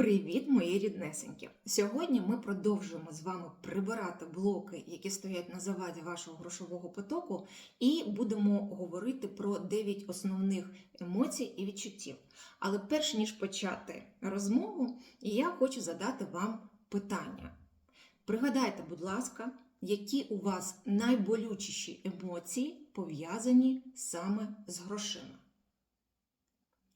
Привіт, мої ріднесенькі! Сьогодні ми продовжуємо з вами прибирати блоки, які стоять на заваді вашого грошового потоку, і будемо говорити про 9 основних емоцій і відчуттів. Але перш ніж почати розмову, я хочу задати вам питання. Пригадайте, будь ласка, які у вас найболючіші емоції пов'язані саме з грошима.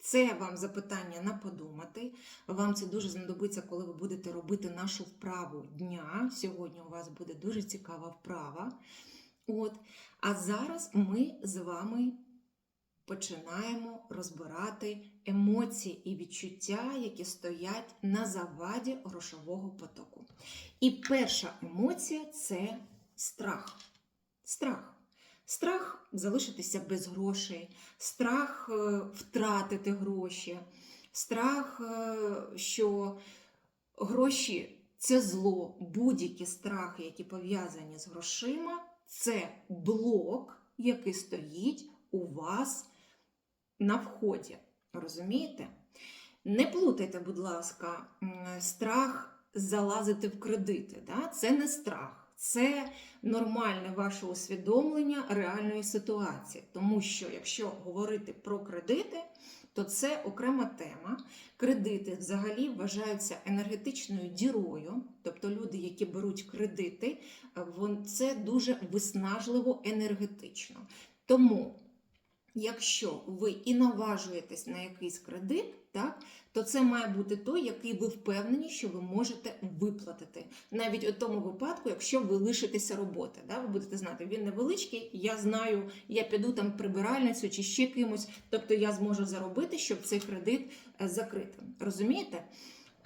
Це вам запитання на подумати. Вам це дуже знадобиться, коли ви будете робити нашу вправу дня. Сьогодні у вас буде дуже цікава вправа. От. А зараз ми з вами починаємо розбирати емоції і відчуття, які стоять на заваді грошового потоку. І перша емоція це страх. Страх. Страх залишитися без грошей, страх е, втратити гроші, страх, е, що гроші це зло, будь-які страхи, які пов'язані з грошима, це блок, який стоїть у вас на вході. Розумієте? Не плутайте, будь ласка, страх залазити в кредити. Да? Це не страх. Це нормальне ваше усвідомлення реальної ситуації. Тому що, якщо говорити про кредити, то це окрема тема. Кредити взагалі вважаються енергетичною дірою, тобто люди, які беруть кредити, це дуже виснажливо енергетично. Тому, якщо ви і наважуєтесь на якийсь кредит, так, то це має бути той, який ви впевнені, що ви можете виплатити. Навіть у тому випадку, якщо ви лишитеся роботи. Да, ви будете знати, він невеличкий, я знаю, я піду там прибиральницю чи ще кимось, тобто я зможу заробити, щоб цей кредит е, закрити. Розумієте?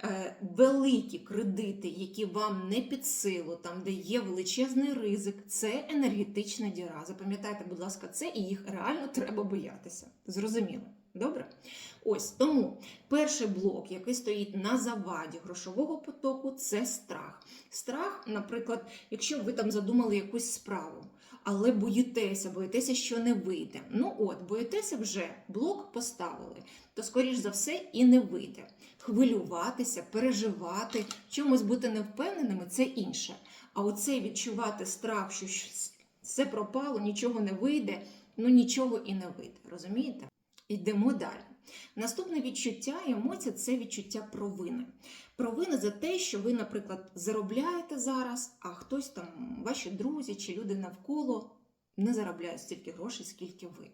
Е, Великі кредити, які вам не під силу, там де є величезний ризик, це енергетична діра. Запам'ятайте, будь ласка, це і їх реально треба боятися. Зрозуміло? Добре? Ось тому перший блок, який стоїть на заваді грошового потоку, це страх. Страх, наприклад, якщо ви там задумали якусь справу, але боїтеся, боїтеся, що не вийде. Ну от, боїтеся вже, блок поставили, то, скоріш за все, і не вийде. Хвилюватися, переживати, чомусь бути невпевненими це інше. А оце відчувати страх, що все пропало, нічого не вийде, ну нічого і не вийде. Розумієте? Йдемо далі. Наступне відчуття емоція це відчуття провини. Провини за те, що ви, наприклад, заробляєте зараз, а хтось там, ваші друзі чи люди навколо не заробляють стільки грошей, скільки ви.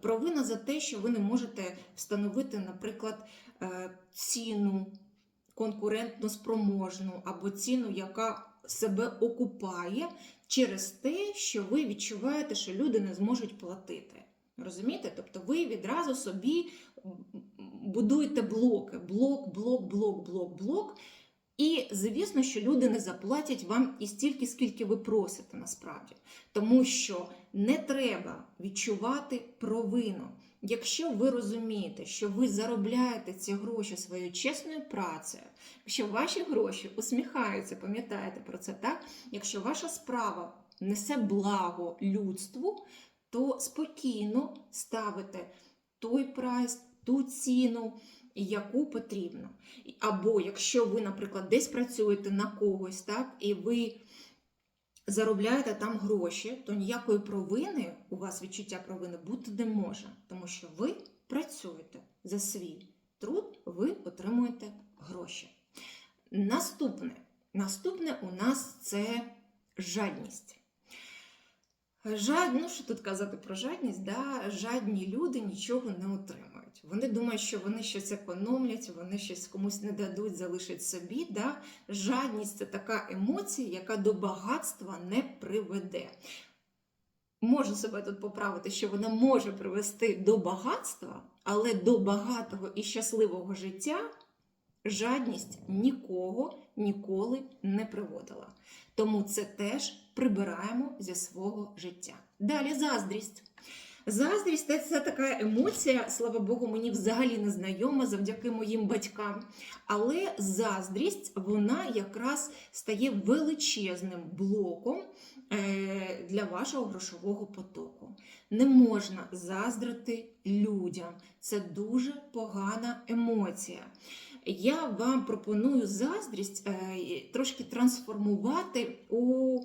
Провина за те, що ви не можете встановити, наприклад, е, ціну конкурентно спроможну або ціну, яка себе окупає через те, що ви відчуваєте, що люди не зможуть платити. Розумієте? Тобто ви відразу собі будуєте блоки: блок, блок, блок, блок, блок. І звісно, що люди не заплатять вам і стільки, скільки ви просите насправді. Тому що не треба відчувати провину. Якщо ви розумієте, що ви заробляєте ці гроші своєю чесною працею, якщо ваші гроші усміхаються, пам'ятаєте про це так? Якщо ваша справа несе благо людству, то спокійно ставите той прайс, ту ціну, яку потрібно. Або якщо ви, наприклад, десь працюєте на когось, так, і ви заробляєте там гроші, то ніякої провини, у вас відчуття провини бути не може, тому що ви працюєте за свій труд, ви отримуєте гроші. Наступне, наступне у нас це жадність. Жад, ну що тут казати про жадність? Да? Жадні люди нічого не отримають. Вони думають, що вони щось економлять, вони щось комусь не дадуть, залишать собі. Да? Жадність це така емоція, яка до багатства не приведе. Можу себе тут поправити, що вона може привести до багатства, але до багатого і щасливого життя жадність нікого ніколи не приводила. Тому це теж прибираємо зі свого життя. Далі заздрість. Заздрість це- така емоція, слава Богу, мені взагалі не знайома завдяки моїм батькам. Але заздрість, вона якраз стає величезним блоком е, для вашого грошового потоку. Не можна заздрити людям. Це дуже погана емоція. я вам пропоную заздрість е, трошки трансформувати у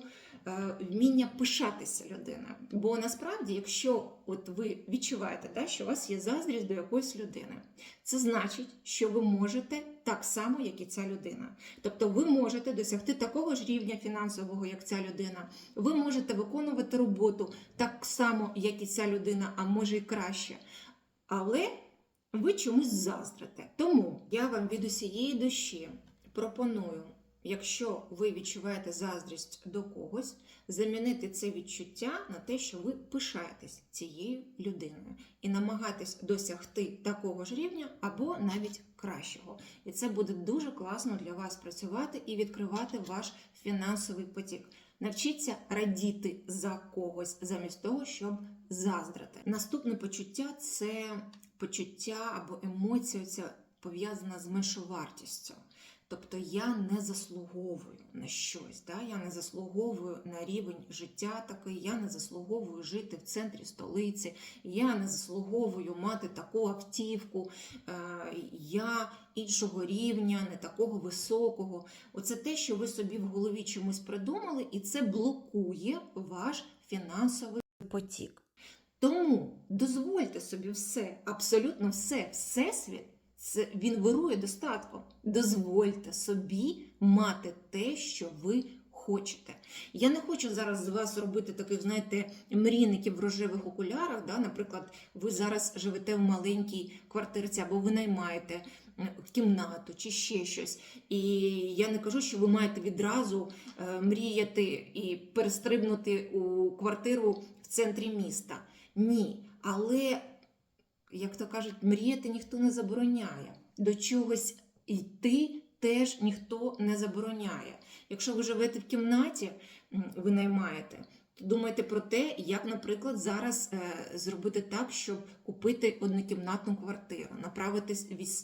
вміння пишатися людиною. Бо насправді, якщо от ви відчуваєте, да, що у вас є заздрість до якоїсь людини, це значить, що ви можете так само, як і ця людина. Тобто ви можете досягти такого ж рівня фінансового, як ця людина. Ви можете виконувати роботу так само, як і ця людина, а може і краще. Але ви чомусь заздрите. Тому я вам від усієї душі пропоную, якщо ви відчуваєте заздрість до когось, замінити це відчуття на те, що ви пишаєтесь цією людиною і намагатись досягти такого ж рівня або навіть кращого. І це буде дуже класно для вас працювати і відкривати ваш фінансовий потік. Навчіться радіти за когось замість того, щоб заздрити. Наступне почуття це почуття або емоція ця пов'язана з меншовартістю. Тобто я не заслуговую на щось, да? я не заслуговую на рівень життя такий, я не заслуговую жити в центрі столиці, я не заслуговую мати таку автівку, е, я іншого рівня, не такого високого. Оце те, що ви собі в голові чомусь придумали, і це блокує ваш фінансовий потік. Тому дозвольте собі все, абсолютно все, всесвіт. Це він вирує достатком. Дозвольте собі мати те, що ви хочете. Я не хочу зараз з вас робити таких, знаєте, мрійників в рожевих окулярах. Да? Наприклад, ви зараз живете в маленькій квартирці або ви наймаєте кімнату чи ще щось. І я не кажу, що ви маєте відразу е, мріяти і перестрибнути у квартиру в центрі міста. Ні. Але як то кажуть, мріяти ніхто не забороняє. До чогось йти теж ніхто не забороняє. Якщо ви живете в кімнаті, ви наймаєте, то думайте про те, як, наприклад, зараз е, зробити так, щоб купити однокімнатну квартиру, направити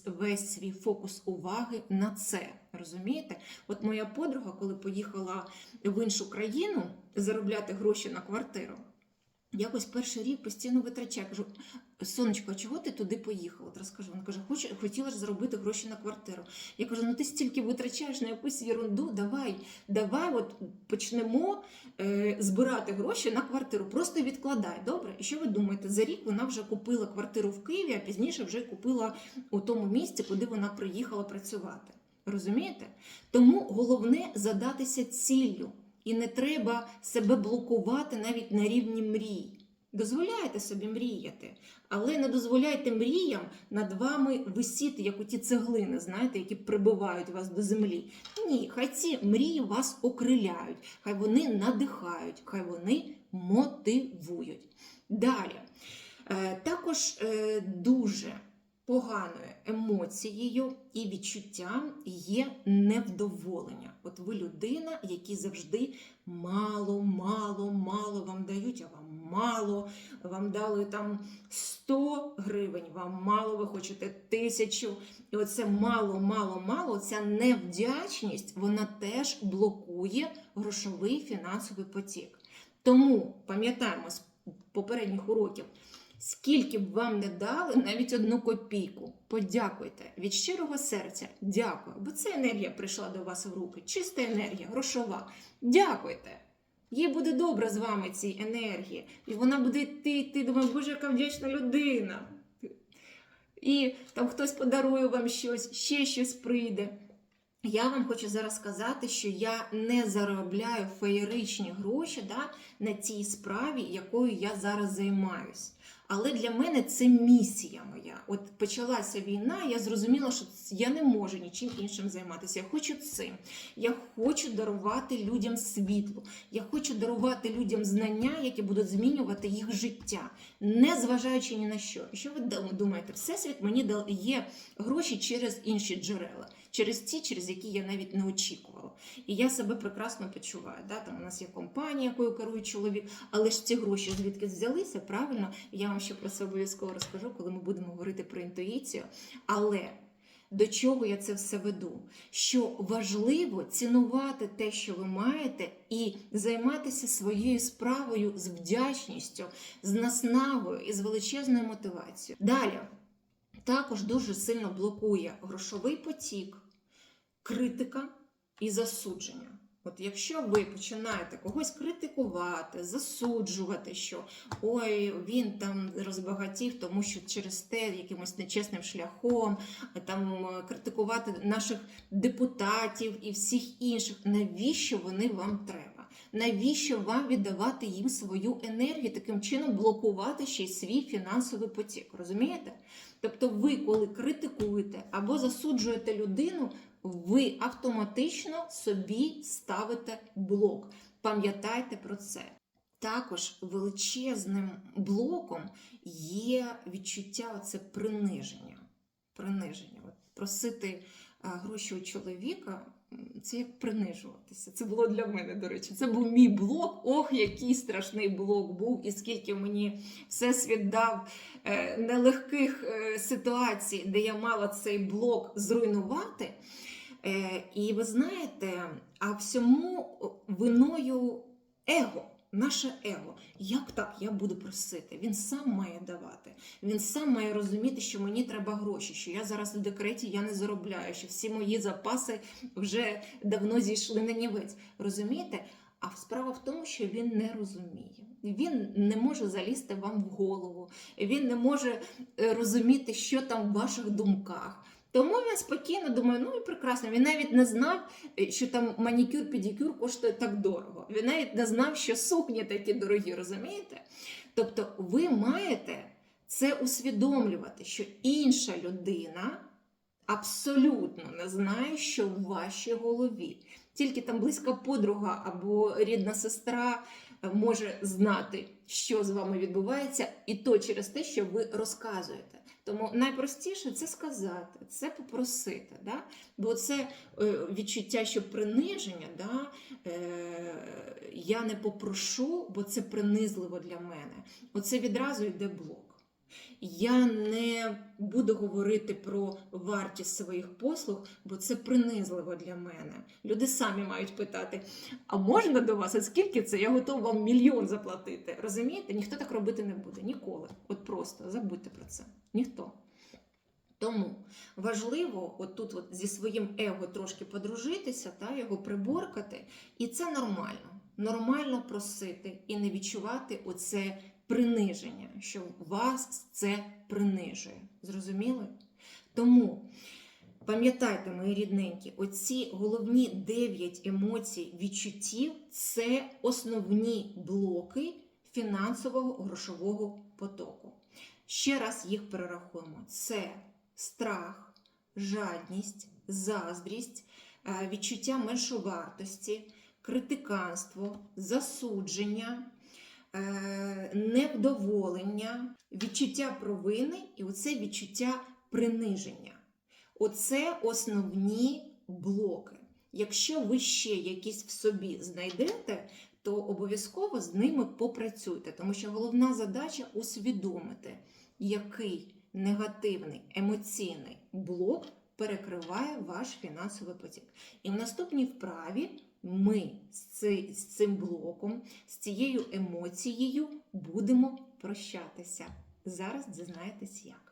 весь, свій фокус уваги на це. Розумієте? От моя подруга, коли поїхала в іншу країну заробляти гроші на квартиру. Якось перший рік постійно витрачає. Кажу, сонечко, а чого ти туди поїхала? От розкажу. Вона каже, Хоч, хотіла ж заробити гроші на квартиру. Я кажу, ну ти стільки витрачаєш на якусь ерунду, давай, давай от почнемо е, збирати гроші на квартиру. Просто відкладай, добре? І що ви думаєте? За рік вона вже купила квартиру в Києві, а пізніше вже купила у тому місці, куди вона приїхала працювати. Розумієте? Тому головне задатися ціллю. І не треба себе блокувати навіть на рівні мрій. Дозволяйте собі мріяти, але не дозволяйте мріям над вами висіти, як оті цеглини, знаєте, які прибивають вас до землі. Ні, хай ці мрії вас окриляють, хай вони надихають, хай вони мотивують. Далі. Е, Також е, дуже поганою емоцією і відчуттям є невдоволення. От ви людина, якій завжди мало, мало, мало вам дають, а вам мало, вам дали там 100 гривень, вам мало, ви хочете тисячу. І оце мало, мало, мало, ця невдячність, вона теж блокує грошовий фінансовий потік. Тому пам'ятаємо з попередніх уроків. Скільки б вам не дали, навіть одну копійку, подякуйте від щирого серця. Дякую, бо ця енергія прийшла до вас в руки. Чиста енергія, грошова. Дякуйте. Їй буде добре з вами цій енергії. І вона буде йти, йти, думає, боже, яка вдячна людина. І там хтось подарує вам щось, ще щось прийде. Я вам хочу зараз сказати, що я не заробляю феєричні гроші да, на цій справі, якою я зараз займаюсь. Але для мене це місія моя. От почалася війна, я зрозуміла, що я не можу нічим іншим займатися. Я хочу цим. Я хочу дарувати людям світло. Я хочу дарувати людям знання, які будуть змінювати їх життя, не зважаючи ні на що. Що ви думаєте? Всесвіт мені дає гроші через інші джерела, через ті, через які я навіть не очікувала. І я себе прекрасно почуваю. Да? Там у нас є компанія, якою керує чоловік, але ж ці гроші звідки взялися, правильно? Я вам ще про це обов'язково розкажу, коли ми будемо говорити про інтуїцію. Але до чого я це все веду? Що важливо цінувати те, що ви маєте, і займатися своєю справою з вдячністю, з наснагою і з величезною мотивацією. Далі. Також дуже сильно блокує грошовий потік, критика і засудження. От якщо ви починаєте когось критикувати, засуджувати, що ой, він там розбагатів, тому що через те якимось нечесним шляхом, там е, критикувати наших депутатів і всіх інших, навіщо вони вам треба? Навіщо вам віддавати їм свою енергію, таким чином блокувати ще й свій фінансовий потік? Розумієте? Тобто, ви, коли критикуєте або засуджуєте людину, ви автоматично собі ставите блок. Пам'ятайте про це. Також величезним блоком є відчуття оце приниження. приниження. От просити гроші у чоловіка це як принижуватися. Це було для мене, до речі. Це був мій блок. Ох, який страшний блок був, і скільки мені всесвіт дав е, нелегких е, ситуацій, де я мала цей блок зруйнувати. Е, і ви знаєте, а всьому виною его. Наше его. Як так я буду просити? Він сам має давати. Він сам має розуміти, що мені треба гроші, що я зараз в декреті я не заробляю, що всі мої запаси вже давно зійшли на нівець. Розумієте? А справа в тому, що він не розуміє. Він не може залізти вам в голову, він не може е, розуміти, що там в ваших думках. Тому він спокійно думає, ну і прекрасно. Він навіть не знав, е, що там манікюр, педикюр коштує так дорого. Він навіть не знав, що сукні такі дорогі, розумієте? Тобто, ви маєте це усвідомлювати, що інша людина абсолютно не знає, що в вашій голові. Тільки там близька подруга або рідна сестра е, може знати, що з вами відбувається, і то через те, що ви розказуєте. Тому найпростіше це сказати, це попросити. Да? Бо це е, відчуття, що приниження, да? е, я не попрошу, бо це принизливо для мене. Оце відразу йде блок. Я не буду говорити про вартість своїх послуг, бо це принизливо для мене. Люди самі мають питати: а можна до вас? А скільки це? Я готова вам мільйон заплатити. Розумієте? Ніхто так робити не буде ніколи. От просто забудьте про це. Ніхто. Тому важливо отут от зі своїм его трошки подружитися, та, його приборкати, і це нормально. Нормально просити і не відчувати оце приниження, що вас це принижує. Зрозуміли? Тому пам'ятайте, мої рідненькі, оці головні 9 емоцій, відчуттів це основні блоки фінансового грошового потоку. Ще раз їх перерахуємо: це страх, жадність, заздрість, е, відчуття меншовартості, критиканство, засудження, невдоволення, відчуття провини і оце відчуття приниження. Оце основні блоки. Якщо ви ще якісь в собі знайдете, то обов'язково з ними попрацюйте, тому що головна задача усвідомити, який негативний емоційний блок перекриває ваш фінансовий потік. І в наступній вправі ми з ци- з цим блоком, з цією емоцією будемо прощатися. Зараз дізнаєтесь як.